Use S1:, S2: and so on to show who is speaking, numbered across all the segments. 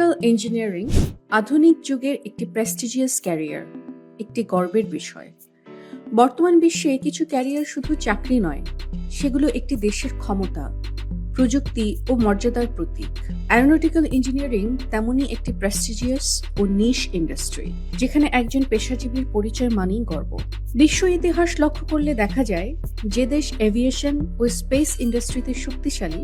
S1: Aeronautical engineering আধুনিক যুগের একটি প্রেস্টিজিয়াস ক্যারিয়ার একটি গর্বের বিষয়। বর্তমান বিশ্বে কিছু ক্যারিয়ার শুধু চাকরি নয়, সেগুলো একটি দেশের ক্ষমতা, প্রযুক্তি ও মর্যাদার প্রতীক। অ্যারোনটিক্যাল ইঞ্জিনিয়ারিং তেমনই একটি প্রেস্টিজিয়াস ও নিশ ইন্ডাস্ট্রি যেখানে একজন পেশাজীবীর পরিচয় মানেই গর্ব। বিশ্ব ইতিহাস লক্ষ্য করলে দেখা যায়, যে দেশ এভিয়েশন ও স্পেস ইন্ডাস্ট্রিতে শক্তিশালী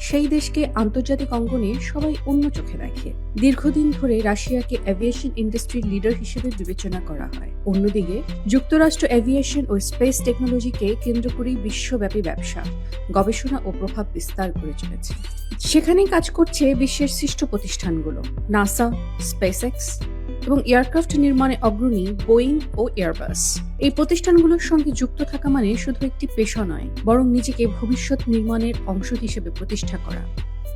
S1: সেই দেশকে আন্তর্জাতিক অঙ্গনে সবাই অন্য চোখে দেখে। দীর্ঘদিন ধরে রাশিয়াকে এভিয়েশন ইন্ডাস্ট্রির লিডার হিসেবে বিবেচনা করা হয়। অন্যদিকে, যুক্তরাষ্ট্র এভিয়েশন ও স্পেস টেকনোলজিকে কেন্দ্র করেই বিশ্বব্যাপী ব্যবসা, গবেষণা ও প্রভাব বিস্তার করে চলেছে। সেখানেই কাজ করছে বিশ্বের সৃষ্ট প্রতিষ্ঠানগুলো নাসা স্পেসএক্স এবং এয়ারক্রাফট নির্মাণে অগ্রণী বোয়িং ও এয়ারবাস। এই প্রতিষ্ঠানগুলোর সঙ্গে যুক্ত থাকা মানে শুধু একটি পেশা নয়, বরং নিজেকে ভবিষ্যৎ নির্মাণের অংশ হিসেবে প্রতিষ্ঠা করা।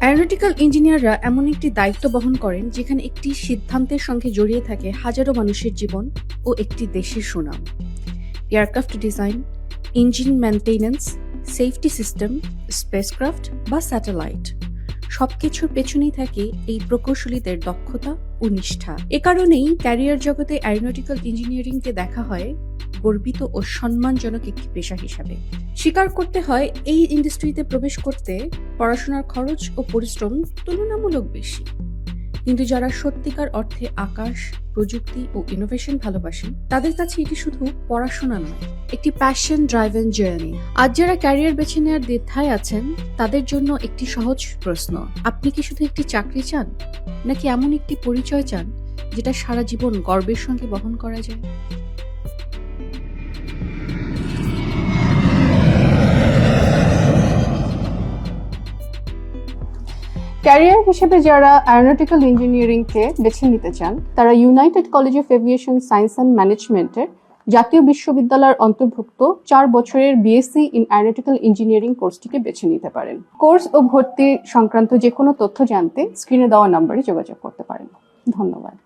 S1: অ্যারোনটিক্যাল ইঞ্জিনিয়াররা এমন একটি দায়িত্ব বহন করেন যেখানে একটি সিদ্ধান্তের সঙ্গে জড়িয়ে থাকে হাজারো মানুষের জীবন ও একটি দেশের সুনাম। Aircraft design engine maintenance safety system spacecraft বা স্যাটেলাইট সবকিছুর পেছনেই থাকে এই প্রকৌশলীদের দক্ষতা ও নিষ্ঠা। এ কারণেই ক্যারিয়ার জগতে অ্যারোনটিক্যাল ইঞ্জিনিয়ারিংকে দেখা হয় গর্বিত ও সম্মানজনক একটি পেশা হিসাবে। স্বীকার করতে হয় এই ইন্ডাস্ট্রিতে প্রবেশ করতে পড়াশোনার খরচ ও পরিশ্রম তুলনামূলক বেশি। কিন্তু যারা সত্যিকার অর্থে আকাশ, প্রযুক্তি ও ইনোভেশন ভালোবাসেন, তাদের কাছে এটি শুধু পড়াশোনা নয় একটি প্যাশন ড্রাইভেন জার্নি আজ যারা ক্যারিয়ার বেছে নেওয়ার দ্বিধায় আছেন, তাদের জন্য একটি সহজ প্রশ্ন, আপনি কি শুধু একটি চাকরি চান? নাকি এমন একটি পরিচয় চান, যেটা সারা জীবন গর্বের সঙ্গে বহন করা যায়?
S2: ক্যারিয়ার হিসেবে যারা অ্যারোনটিক্যাল ইঞ্জিনিয়ারিংকে বেছে নিতে চান, তারা United College of Aviation Science and ম্যানেজমেন্টের জাতীয় বিশ্ববিদ্যালয়ের অন্তর্ভুক্ত চার বছরের বিএসসি ইন অ্যানাটিক্যাল ইঞ্জিনিয়ারিং কোর্সটিকে বেছে নিতে পারেন। কোর্স ও ভর্তি সংক্রান্ত যে কোনো তথ্য জানতে স্ক্রিনে দেওয়া নম্বরে যোগাযোগ করতে পারেন। ধন্যবাদ।